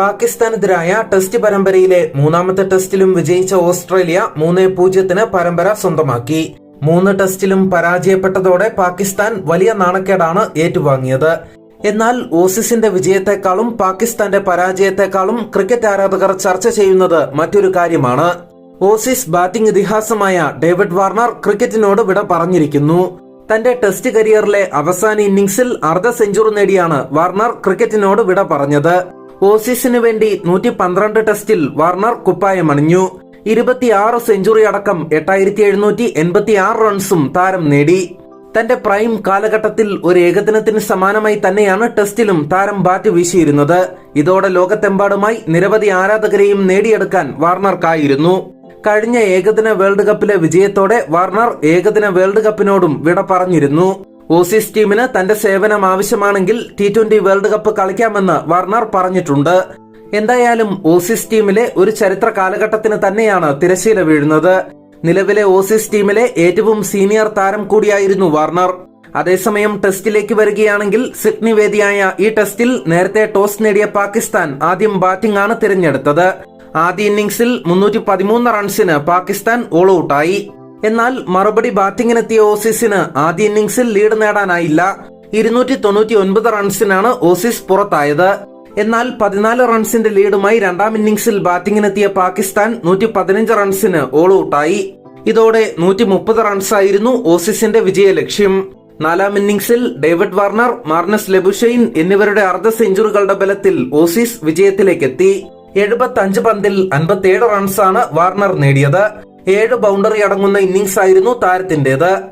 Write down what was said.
പാകിസ്ഥാനെതിരായ test പരമ്പരയിലെ മൂന്നാമത്തെ ടെസ്റ്റിലും വിജയിച്ച ഓസ്ട്രേലിയ മൂന്ന് പൂജ്യത്തിന് പരമ്പര സ്വന്തമാക്കി. മൂന്ന് ടെസ്റ്റിലും പരാജയപ്പെട്ടതോടെ പാകിസ്ഥാൻ വലിയ നാണക്കേടാണ് ഏറ്റുവാങ്ങിയത്. എന്നാൽ ഓസീസിന്റെ വിജയത്തെക്കാളും പാകിസ്ഥാന്റെ പരാജയത്തെക്കാളും ക്രിക്കറ്റ് ആരാധകർ ചർച്ച ചെയ്യുന്നത് മറ്റൊരു കാര്യമാണ്. ഓസീസ് ബാറ്റിംഗ് ഇതിഹാസമായ ഡേവിഡ് വാർണർ ക്രിക്കറ്റിനോട് വിട പറഞ്ഞിരിക്കുന്നു. തന്റെ ടെസ്റ്റ് കരിയറിലെ അവസാന ഇന്നിംഗ്സിൽ അർദ്ധ സെഞ്ചുറി നേടിയാണ് വാർണർ ക്രിക്കറ്റിനോട് വിട പറഞ്ഞത്. ഓസീസിന് വേണ്ടി നൂറ്റി പന്ത്രണ്ട് ടെസ്റ്റിൽ വാർണർ കുപ്പായമണിഞ്ഞു ഇരുപത്തിയാറ് സെഞ്ചുറി അടക്കം എട്ടായിരത്തി എഴുന്നൂറ്റി എൺപത്തി ആറ് റൺസും താരം നേടി. തന്റെ പ്രൈം കാലഘട്ടത്തിൽ ഒരു ഏകദിനത്തിന് സമാനമായി തന്നെയാണ് ടെസ്റ്റിലും താരം ബാറ്റ് വീശിയിരുന്നത്. ഇതോടെ ലോകത്തെമ്പാടുമായി നിരവധി ആരാധകരെയും നേടിയെടുക്കാൻ വാർണർക്കായിരുന്നു. കഴിഞ്ഞ ഏകദിന വേൾഡ് കപ്പിലെ വിജയത്തോടെ വാർണർ ഏകദിന വേൾഡ് കപ്പിനോടും വിട പറഞ്ഞിരുന്നു. ഓസീസ് ടീമിന് തന്റെ സേവനം ആവശ്യമാണെങ്കിൽ ടി ട്വന്റി വേൾഡ് കപ്പ് കളിക്കാമെന്ന് വർണർ പറഞ്ഞിട്ടുണ്ട്. എന്തായാലും ഓസീസ് ടീമിലെ ഒരു ചരിത്ര കാലഘട്ടത്തിന് തന്നെയാണ് തിരശീല വീഴുന്നത്. നിലവിലെ ഓസീസ് ടീമിലെ ഏറ്റവും സീനിയർ താരം കൂടിയായിരുന്നു വാർണർ. അതേസമയം ടെസ്റ്റിലേക്ക് വരികയാണെങ്കിൽ സിഡ്നി വേദിയായ ഈ ടെസ്റ്റിൽ നേരത്തെ ടോസ് നേടിയ പാകിസ്ഥാൻ ആദ്യം ബാറ്റിംഗ് ആണ് തിരഞ്ഞെടുത്തത്. ആദ്യ ഇന്നിംഗ്സിൽ മുന്നൂറ്റി പതിമൂന്ന് റൺസിന് പാകിസ്ഥാൻ ഓൾ ഔട്ടായി. എന്നാൽ മറുപടി ബാറ്റിംഗിനെത്തിയ ഓസീസിന് ആദ്യ ഇന്നിംഗ്സിൽ ലീഡ് നേടാനായില്ല. ഇരുന്നൂറ്റി തൊണ്ണൂറ്റി ഒൻപത് റൺസിനാണ് ഓസീസ് പുറത്തായത്. എന്നാൽ പതിനാല് റൺസിന്റെ ലീഡുമായി രണ്ടാം ഇന്നിംഗ്സിൽ ബാറ്റിംഗിനെത്തിയ പാകിസ്ഥാൻ നൂറ്റി പതിനഞ്ച് റൺസിന് ഓൾ ഔട്ടായി ഇതോടെ നൂറ്റി മുപ്പത് റൺസായിരുന്നു ഓസീസിന്റെ വിജയ ലക്ഷ്യം. നാലാം ഇന്നിംഗ്സിൽ ഡേവിഡ് വാർണർ മാർണസ് ലെബുഷൈൻ എന്നിവരുടെ അർദ്ധ സെഞ്ചുറികളുടെ ബലത്തിൽ ഓസീസ് വിജയത്തിലേക്കെത്തി. എഴുപത്തി അഞ്ച് പന്തിൽ അൻപത്തിയേഴ് റൺസാണ് വാർണർ നേടിയത്. ഏഴ് ബൗണ്ടറി അടങ്ങുന്ന ഇന്നിംഗ്സ് ആയിരുന്നു താരത്തിന്റേത്.